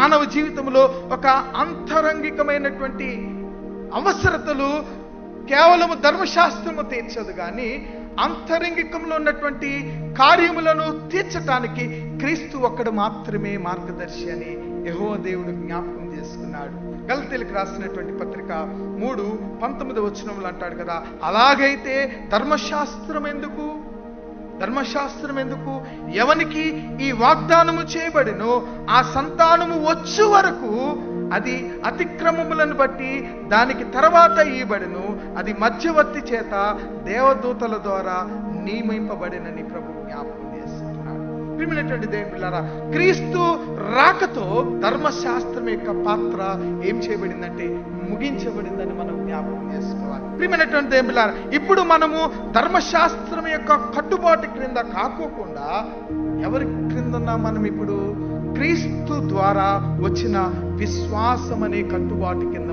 మానవ జీవితంలో ఒక అంతరంగికమైనటువంటి అవసరతలు కేవలము ధర్మశాస్త్రము తీర్చదు కానీ అంతరంగికంలో ఉన్నటువంటి కార్యములను తీర్చటానికి క్రీస్తు ఒక్కడు మాత్రమే మార్గదర్శి అని యహో దేవుడు జ్ఞాపకం చేసుకున్నాడు. గలతీలకు రాసినటువంటి పత్రిక మూడు పంతొమ్మిది వచనములు అంటాడు కదా అలాగైతే ధర్మశాస్త్రం ఎందుకు ధర్మశాస్త్రం ఎందుకు? ఎవనికి ఈ వాగ్దానము చేయబడినో ఆ సంతానము వచ్చు వరకు అది అతిక్రమములను బట్టి దానికి తర్వాత ఇవ్వబడిను. అది మధ్యవర్తి చేత దేవదూతల ద్వారా నియమింపబడినని ప్రభు జ్ఞాపకం చేస్తారు ప్రియమైనటువంటి దేవుని పిల్లారా క్రీస్తు రాకతో ధర్మశాస్త్రం యొక్క పాత్ర ఏం చేయబడిందంటే ముగించబడిందని మనం జ్ఞాపకం చేసుకోవాలి. ప్రియమైనటువంటి దేవుని పిల్లారా ఇప్పుడు మనము ధర్మశాస్త్రం యొక్క కట్టుబాటు క్రింద కాకోకుండా ఎవరి క్రిందన్నా మనం ఇప్పుడు క్రీస్తు ద్వారా వచ్చిన విశ్వాసం అనే కట్టుబాటు కింద